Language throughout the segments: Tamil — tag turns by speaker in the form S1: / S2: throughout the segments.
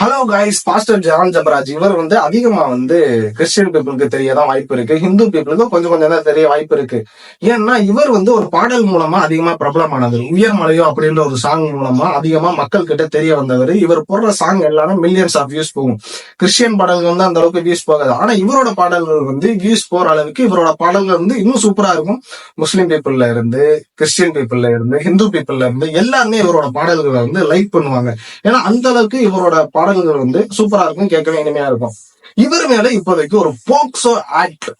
S1: Hello guys pastor John Jebaraj இவர் வந்து அதிகமா வந்து கிறிஸ்டியன் பீப்புளுக்கு தெரியதான் வாய்ப்பு இருக்கு. ஹிந்து பீப்புளுக்கு கொஞ்சம் கொஞ்சம் தான் தெரிய வாய்ப்பு இருக்கு. ஏன்னா இவர் வந்து ஒரு பாடல் மூலமா அதிகமா பிரபலமானது உயர்மலையோ அப்படின்ற ஒரு சாங் மூலமா அதிகமா மக்கள் கிட்ட தெரிய வந்தவர். இவர் போடுற சாங் எல்லாமே மில்லியன்ஸ் ஆஃப் வியூஸ் போகும். கிறிஸ்டியன் பாடல்கள் வந்து அந்த அளவுக்கு வியூஸ் போகாது. ஆனா இவரோட பாடல்கள் வந்து வியூஸ் போற அளவுக்கு இவரோட பாடல்கள் வந்து இன்னும் சூப்பரா இருக்கும். முஸ்லீம் பீப்புள்ல இருந்து கிறிஸ்டியன் பீப்புள்ல இருந்து ஹிந்து பீப்புள்ல இருந்து எல்லாருமே இவரோட பாடல்களை வந்து லைக் பண்ணுவாங்க. ஏன்னா அந்த அளவுக்கு இவரோட பாடல்கள் வந்து சூப்பரா இருக்கும் கேட்கவே இனிமையா இருக்கும். இவர் மேல இப்போதைக்கு ஒரு போக்சோ ஆக்ட்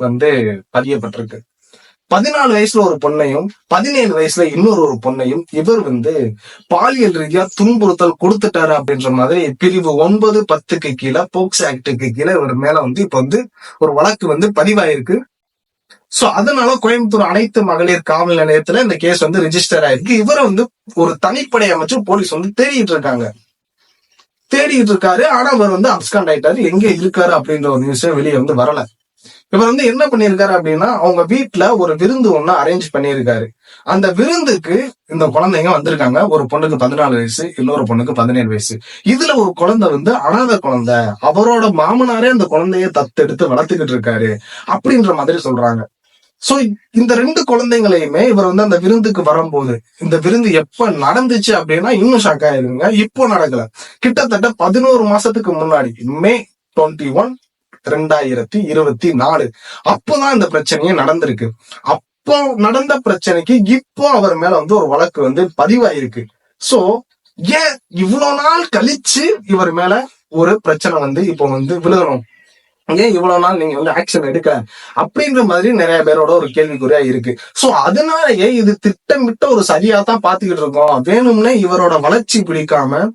S1: வந்து பதியப்பட்டிருக்கு. பதினாலு வயசுல ஒரு பொண்ணையும் பதினேழு வயசுல இன்னொரு ஒரு பொண்ணையும் இவர் வந்து பாலியல் ரீதியா துன்புறுத்தல் கொடுத்துட்டாரு அப்படின்ற மாதிரி பிரிவு ஒன்பது பத்துக்கு கீழே போக்ஸ் ஆக்டுக்கு கீழே இவர் மேல வந்து இப்ப வந்து ஒரு வழக்கு வந்து பதிவாயிருக்கு. சோ அதனால கோயம்புத்தூர் அனைத்து மகளிர் காவல் நிலையத்துல இந்த கேஸ் வந்து ரிஜிஸ்டர் ஆயிருக்கு. இவரை வந்து ஒரு தனிப்படை அமைச்சு போலீஸ் வந்து தேடிட்டு இருக்காங்க. தேடிட்டு இருக்காரு ஆனா அவர் வந்து அப்ஸ்காண்ட் ஆயிட்டாரு. எங்க இருக்காரு அப்படின்ற ஒரு நியூஸே வெளியே வந்து வரல. இவர் வந்து என்ன பண்ணிருக்காரு அப்படின்னா அவங்க வீட்டுல ஒரு விருந்து ஒண்ணு அரேஞ்ச் பண்ணியிருக்காரு. அந்த விருந்துக்கு இந்த குழந்தைங்க வந்திருக்காங்க. ஒரு பொண்ணுக்கு பதினாலு வயசு இன்னொரு பொண்ணுக்கு பதினேழு வயசு. இதுல ஒரு குழந்தை வந்து அனாதை குழந்தை. அவரோட மாமனாரே அந்த குழந்தைய தத்தெடுத்து வளர்த்துக்கிட்டு இருக்காரு. அப்படின்ற மாதிரி சொல்றாங்க. சோ இந்த ரெண்டு குழந்தைங்களையுமே இவர் வந்து அந்த விருந்துக்கு வரும்போது இந்த விருந்து எப்ப நடந்துச்சு அப்படின்னா இன்னும் ஷாக் ஆயிருங்க. இப்போ நடக்கல. கிட்டத்தட்ட பதினோரு மாசத்துக்கு முன்னாடி மே டுவெண்ட்டி ஒன் ரெண்டாயிரத்தி இருபத்தி நாலு. அப்போதான் இந்த பிரச்சனையே நடந்திருக்கு. அப்போ நடந்த பிரச்சனைக்கு இப்போ அவர் மேல வந்து ஒரு வழக்கு வந்து பதிவாயிருக்கு. சோ ஏன் இவ்வளவு நாள் கழிச்சு இவர் மேல ஒரு பிரச்சனை வந்து இப்போ வந்து விழுகணும்? ஏன் இவ்வளவு நாள் நீங்க வந்து ஆக்ஷன் எடுக்கல? அப்படின்ற மாதிரி நிறைய பேரோட ஒரு கேள்விக்குறியா இருக்கு. சோ அதனாலயே இது திட்டமிட்ட ஒரு சரியா தான் பாத்துக்கிட்டு இருக்கோம். வேணும்னே இவரோட வளர்ச்சி பிடிக்காம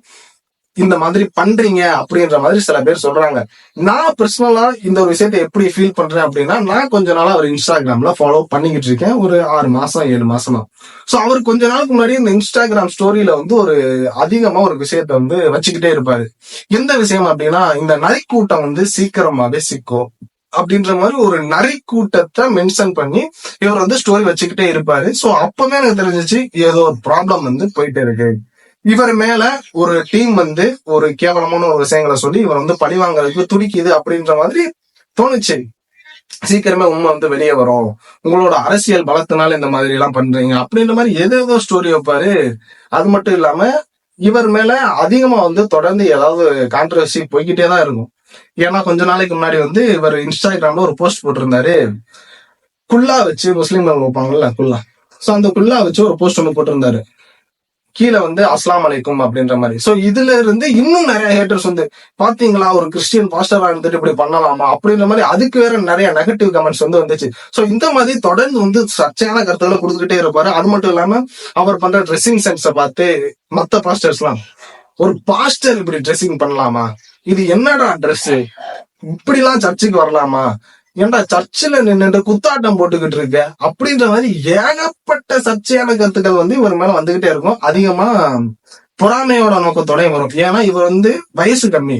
S1: இந்த மாதிரி பண்றீங்க அப்படின்ற மாதிரி சில பேர் சொல்றாங்க. நான் பர்சனலா இந்த ஒரு விஷயத்தை எப்படி ஃபீல் பண்றேன் அப்படின்னா நான் கொஞ்ச நாளா அவர் இன்ஸ்டாகிராம்ல ஃபாலோ பண்ணிக்கிட்டு இருக்கேன். ஒரு ஆறு மாசம் ஏழு மாசமா சோ அவர் கொஞ்ச நாளுக்கு முன்னாடி இந்த இன்ஸ்டாகிராம் ஸ்டோரியில வந்து ஒரு அதிகமா ஒரு விஷயத்த வந்து வச்சுக்கிட்டே இருப்பாரு. எந்த விஷயம் அப்படின்னா இந்த நரிக்கூட்டம் வந்து சீக்கிரமாவே சிக்கும் அப்படின்ற மாதிரி ஒரு நரி கூட்டத்தை மென்ஷன் பண்ணி இவர் வந்து ஸ்டோரி வச்சுக்கிட்டே இருப்பாரு. சோ அப்பவே எனக்கு தெரிஞ்சிச்சு ஏதோ ஒரு ப்ராப்ளம் வந்து போயிட்டே இருக்கு. இவர் மேல ஒரு டீம் வந்து ஒரு கேவலமான ஒரு விஷயங்களை சொல்லி இவர் வந்து பழி வாங்குறதுக்கு துடிக்குது அப்படின்ற மாதிரி தோணுச்சு. சீக்கிரமே உண்மை வந்து வெளியே வரும். உங்களோட அரசியல் பலத்தினால இந்த மாதிரி எல்லாம் பண்றீங்க. அப்படின்ற மாதிரி ஏதேதோ ஸ்டோரி வைப்பாரு. அது மட்டும் இல்லாம இவர் மேல அதிகமா வந்து தொடர்ந்து ஏதாவது கான்ட்ரவர்சி போய்கிட்டே தான் இருக்கும். ஏன்னா கொஞ்ச நாளைக்கு முன்னாடி வந்து இவர் இன்ஸ்டாகிராம்ல ஒரு போஸ்ட் போட்டிருந்தாரு. குல்லா வச்சு முஸ்லீம்கள் வைப்பாங்கல்ல குல்லா. சோ அந்த குல்லா வச்சு ஒரு போஸ்ட் ஒன்று போட்டிருந்தாரு. கீழே வந்து அஸ்லாம் அலைக்கும் அப்படின்ற மாதிரி. சோ இதுல இருந்து இன்னும் நிறைய ஹேட்டர்ஸ் வந்து பாத்தீங்களா ஒரு கிறிஸ்டியன் பாஸ்டரா இருந்துட்டு இப்படி பண்ணலாமா? அப்படின்ற மாதிரி அதுக்கு வேற நிறைய நெகட்டிவ் கமெண்ட்ஸ் வந்து வந்துச்சு. சோ இந்த மாதிரி தொடர்ந்து வந்து சர்ச்சையான கருத்துக்களை கொடுத்துக்கிட்டே இருப்பாரு. அது மட்டும் இல்லாம அவர் பண்ற ட்ரெஸ்ஸிங் சென்ஸை பார்த்து மத்த பாஸ்டர்ஸ்லாம் ஒரு பாஸ்டர் இப்படி ட்ரெஸ்ஸிங் பண்ணலாமா? இது என்னடா ட்ரெஸ் இப்படி எல்லாம் சர்ச்சுக்கு வரலாமா? ஏன்டா சர்ச்சில் நின்னுட்டு குத்தாட்டம் போட்டுக்கிட்டு இருக்க? அப்படின்ற மாதிரி ஏகப்பட்ட சர்ச்சையான கருத்துக்கள் வந்து இவர் மேல வந்துகிட்டே இருக்கும். அதிகமா பொறாமையோட நோக்கத்தோட வரும். ஏன்னா இவர் வந்து வயசு கம்மி.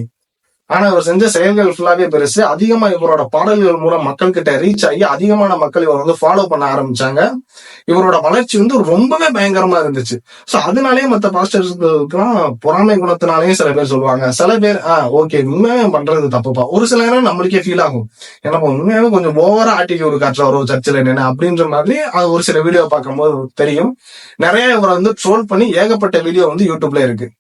S1: ஆனா இவர் செஞ்ச செயல்கள் ஃபுல்லாவே பெருசு. அதிகமா இவரோட பாடல்கள் மூலம் மக்கள் கிட்ட ரீச் ஆகி அதிகமான மக்கள் இவர் வந்து ஃபாலோ பண்ண ஆரம்பிச்சாங்க. இவரோட வளர்ச்சி வந்து ரொம்பவே பயங்கரமா இருந்துச்சு. சோ அதனாலேயே மத்த பாஸ்டர்ஸ்க்குலாம் பொறாமை குணத்தினாலேயும் சில பேர் சொல்லுவாங்க. சில பேர் ஆஹ் ஓகே உண்மையாவே பண்றது தப்புப்பா. ஒரு சில நேரம் நம்மளுக்கே ஃபீல் ஆகும். ஏன்னா உண்மையாவே கொஞ்சம் ஓவரா ஆட்டிடியூட் வரும் சர்ச்சில் என்னென்ன அப்படின்ற மாதிரி அது ஒரு சில வீடியோ பார்க்கும்போது தெரியும். நிறைய இவரை வந்து ட்ரோல் பண்ணி ஏகப்பட்ட வீடியோ வந்து யூடியூப்ல இருக்கு.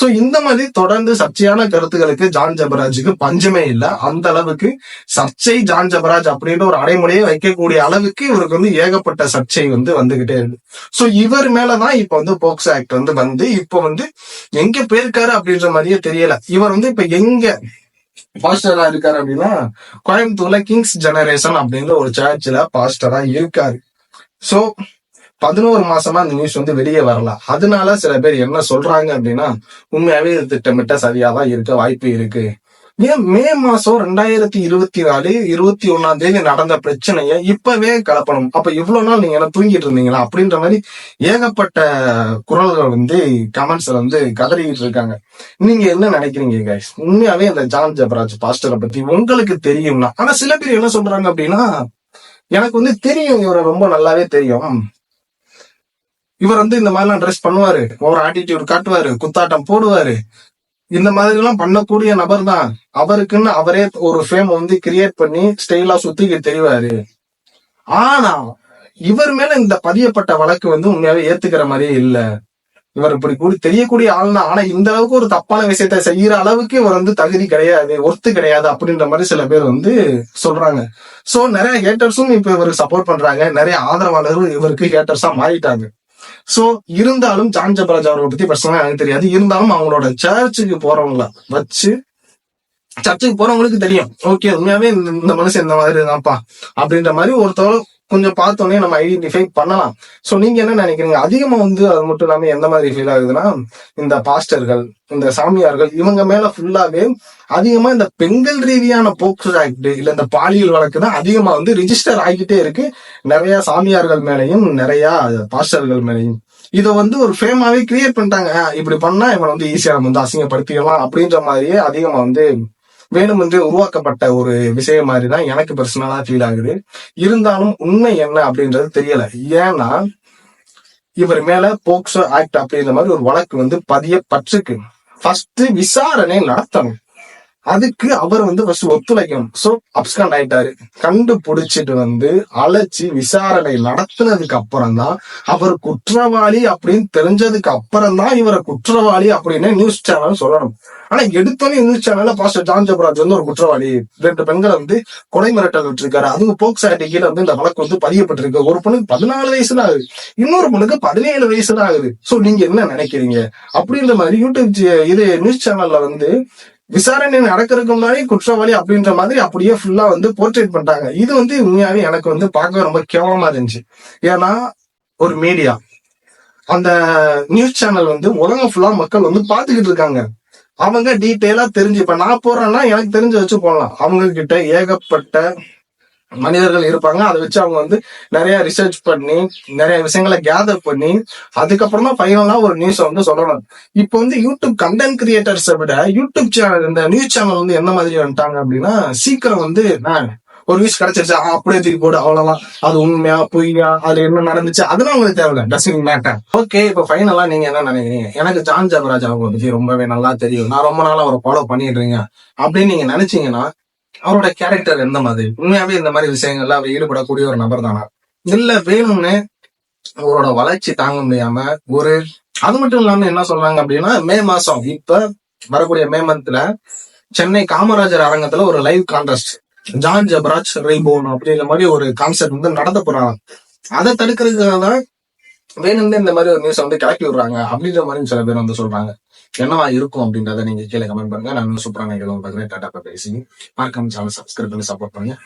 S1: சோ இந்த மாதிரி தொடர்ந்து சர்ச்சையான கருத்துக்களுக்கு ஜான் ஜபராஜுக்கு பஞ்சமே இல்ல. அந்த அளவுக்கு சர்ச்சை ஜான் ஜபராஜ் அப்படின்ற ஒரு அடைமுறையை வைக்கக்கூடிய அளவுக்கு இவருக்கு வந்து ஏகப்பட்ட சர்ச்சை வந்து வந்துகிட்டே இருக்கு. ஸோ இவர் மேலதான் இப்ப வந்து போக்சோ ஆக்ட் வந்து வந்து இப்ப வந்து எங்க போயிருக்காரு அப்படின்ற மாதிரியே தெரியல. இவர் வந்து இப்ப எங்க பாஸ்டரா இருக்காரு அப்படின்னா கோயம்புத்தூர்ல கிங்ஸ் ஜெனரேஷன் அப்படிங்கிற ஒரு சர்ச்சில் பாஸ்டரா இருக்காரு. சோ பதினோரு மாசமா அந்த நியூஸ் வந்து வெளியே வரல. அதனால சில பேர் என்ன சொல்றாங்க அப்படின்னா உண்மையாவே திட்டமிட்ட சரியாதான் இருக்க வாய்ப்பு இருக்கு. ஏன் மே மாசம் ரெண்டாயிரத்தி இருபத்தி நாலு இருபத்தி ஒன்னாம் தேதி நடந்த பிரச்சனைய இப்பவே கலப்பணும். அப்ப இவ்வளவு நாள் நீங்க என்ன தூங்கிட்டு இருந்தீங்களா? அப்படின்ற மாதிரி ஏகப்பட்ட குரல்கள் வந்து கமெண்ட்ஸ்ல வந்து கதறிக்கிட்டு இருக்காங்க. நீங்க என்ன நினைக்கிறீங்க கைஸ் உண்மையாவே அந்த ஜான் ஜபராஜ் பாஸ்டரை பத்தி உங்களுக்கு தெரியும்னா ஆனா சில பேர் என்ன சொல்றாங்க அப்படின்னா எனக்கு வந்து தெரியும் இவரை ரொம்ப நல்லாவே தெரியும். இவர் வந்து இந்த மாதிரிலாம் ட்ரெஸ் பண்ணுவாரு. ஒரு ஆட்டிடியூட் காட்டுவாரு. குத்தாட்டம் போடுவாரு. இந்த மாதிரி எல்லாம் பண்ணக்கூடிய நபர் தான் அவருக்குன்னு அவரே ஒரு ஃபேம் வந்து கிரியேட் பண்ணி ஸ்டைலா சுத்திக்கிட்டு தெரிவாரு. ஆனா இவர் மேல இந்த பதியப்பட்ட வழக்கு வந்து உண்மையாவே ஏத்துக்கிற மாதிரியே இல்ல. இவர் இப்படி கூடி தெரியக்கூடிய ஆள் தான் ஆனா இந்த அளவுக்கு ஒரு தப்பான விஷயத்த செய்யற அளவுக்கு இவர் வந்து தகுதி கிடையாது ஒர்த்து கிடையாது அப்படின்ற மாதிரி சில பேர் வந்து சொல்றாங்க. சோ நிறைய ஹேட்டர்ஸும் இப்ப இவருக்கு சப்போர்ட் பண்றாங்க. நிறைய ஆதரவாளர்கள் இவருக்கு ஹேட்டர்ஸா மாறிட்டாங்க. சோ இருந்தாலும் ஜான் ஜபராஜ் அவர்களை பத்தி பர்சனலா எனக்கு தெரியாது. இருந்தாலும் அவங்களோட சர்ச்சுக்கு போறவங்கள வச்சு சர்ச்சுக்கு போறவங்களுக்கு தெரியும். ஓகே உண்மையாவே இந்த- இந்த மனுஷன் இந்த மாதிரி தான்ப்பா அப்படின்ற மாதிரி ஒருத்தர் கொஞ்சம் பார்த்தோன்னே நம்ம ஐடென்டிஃபை பண்ணலாம். சோ நீங்க என்ன நினைக்கிறீங்க? அதிகமா வந்து அது மட்டும் இல்லாம எந்த மாதிரி ஃபீல் ஆகுதுன்னா இந்த பாஸ்டர்கள் இந்த சாமியார்கள் இவங்க மேல ஃபுல்லாவே அதிகமா இந்த பெண்கள் ரீதியான போக்சோ ஆக்ட் இல்ல இந்த பாலியல் வழக்கு தான் அதிகமா வந்து ரிஜிஸ்டர் ஆகிட்டே இருக்கு. நிறைய சாமியார்கள் மேலையும் நிறைய பாஸ்டர்கள் மேலையும். இதை வந்து ஒரு ஃபேமாவே கிரியேட் பண்ணிட்டாங்க. இப்படி பண்ணா இவனை வந்து ஈஸியா நம்ம வந்து அசிங்கப்படுத்திக்கலாம் அப்படின்ற மாதிரியே அதிகமா வந்து வேணுமென்றே உருவாக்கப்பட்ட ஒரு விஷயம் மாதிரி தான் எனக்கு பர்சனலா ஃபீல் ஆகுது. இருந்தாலும் உண்மை என்ன அப்படின்றது தெரியல. ஏன்னா இவர் மேல போக்சோ ஆக்ட் அப்படின்ற மாதிரி ஒரு வழக்கு வந்து பதியப்பட்டிருக்கு. ஃபர்ஸ்ட் விசாரணை நடத்தணும். அதுக்கு அவர் வந்து ஃபர்ஸ்ட் ஒத்துழைக்கணும். சோ அப்ஸ்காண்ட் ஆயிட்டாரு. கண்டுபிடிச்சிட்டு வந்து அழைச்சி விசாரணை நடத்தினதுக்கு அப்புறம் தான் அவர் குற்றவாளி அப்படின்னு தெரிஞ்சதுக்கு அப்புறம் தான் இவரை குற்றவாளி அப்படின்னு நியூஸ் சேனல் சொல்லணும். ஆனா எடுத்தோன்னே நியூஸ் சேனல்ல பாஸ்டர் ஜான் ஜபராஜ் வந்து ஒரு குற்றவாளி. ரெண்டு பெண்களை வந்து கொலை மிரட்டல் விட்டுருக்காரு. அதுவும் போக்ஸ் கீழே வந்து இந்த வழக்கு வந்து பதியப்பட்டிருக்கு. ஒரு பொண்ணுக்கு பதினாலு வயசுல ஆகுது. இன்னொரு பொண்ணுக்கு பதினேழு வயசுல ஆகுது. சோ நீங்க என்ன நினைக்கிறீங்க? அப்படின்ற மாதிரி யூடியூப் இது நியூஸ் சேனல்ல வந்து விசாரணை நடக்கிறதுக்கு முன்னாடி குற்றவாளி அப்படின்ற மாதிரி அப்படியே ஃபுல்லா வந்து போர்ட்ரேட் பண்ணிட்டாங்க. இது வந்து உண்மையாவே எனக்கு வந்து பார்க்கவே ரொம்ப கேவலமா இருந்துச்சு. ஏன்னா ஒரு மீடியா அந்த நியூஸ் சேனல் வந்து உலகம் ஃபுல்லா மக்கள் வந்து பாத்துக்கிட்டு இருக்காங்க. அவங்க டீட்டெயிலா தெரிஞ்சு இப்ப நான் போறேன்னா எனக்கு தெரிஞ்சு வச்சு போடலாம். அவங்க கிட்ட ஏகப்பட்ட மனிதர்கள் இருப்பாங்க. அதை வச்சு அவங்க வந்து நிறைய ரிசர்ச் பண்ணி நிறைய விஷயங்களை கேதர் பண்ணி அதுக்கப்புறம் தான் ஃபைனலா ஒரு நியூஸ் வந்து சொல்லணும். இப்போ வந்து யூடியூப் கண்டென்ட் கிரியேட்டர்ஸை விட யூடியூப் சேனல் இந்த நியூஸ் சேனல் வந்து என்ன மாதிரி வந்துட்டாங்க அப்படின்னா சீக்கிரம் வந்து நான் ஒரு நியூஸ் கிடைச்சிருச்சு ஆ, அப்படியே தூக்கி போடு அவ்வளவுதான். அது உண்மையா பொய்யா அது என்ன நடந்துச்சு அதெல்லாம் உங்களுக்கு தேவையில்ல. டசிங் மேட்டர் ஓகே இப்போ ஃபைனலா நீங்க என்ன நினைக்கிறீங்க? எனக்கு ஜான் ஜபராஜ் அவங்க பத்தி ரொம்பவே நல்லா தெரியும். நான் ரொம்ப நாளா அவரை ஃபாலோ பண்ணிடுறீங்க அப்படின்னு நீங்க நினைச்சீங்கன்னா அவரோட கேரக்டர் எந்த மாதிரி? உண்மையாவே இந்த மாதிரி விஷயங்கள்ல அவர் ஈடுபடக்கூடிய ஒரு நபர் தானா இல்ல வேணும்னு அவரோட வளர்ச்சி தாங்க முடியாம ஒரு அது மட்டும் இல்லாம என்ன சொல்றாங்க அப்படின்னா மே மாசம் இப்ப வரக்கூடிய மே மந்த்ல சென்னை காமராஜர் அரங்கத்துல ஒரு லைவ் கான்டெஸ்ட் ஜான் ஜபராஜ் ரெய்போன் அப்படிங்கிற மாதிரி ஒரு கான்செப்ட் வந்து நடத்த போறாங்க. அதை தடுக்கிறதுக்காக தான் வேணும்னு இந்த மாதிரி ஒரு நியூஸ் வந்து கிளப்பி விடுறாங்க. அப்படின்ற மாதிரி சில பேர் வந்து சொல்றாங்க. என்னவா இருக்கும் அப்படின்றத நீங்க கீழே கமெண்ட் பண்ணுங்க. நான் சூப்பரான கேள்வி பார்க்குறேன். டாட்டா பேசி மறக்காம சேனல் சப்ஸ்கிரைப் பண்ணி சப்போர்ட் பண்ணுங்க.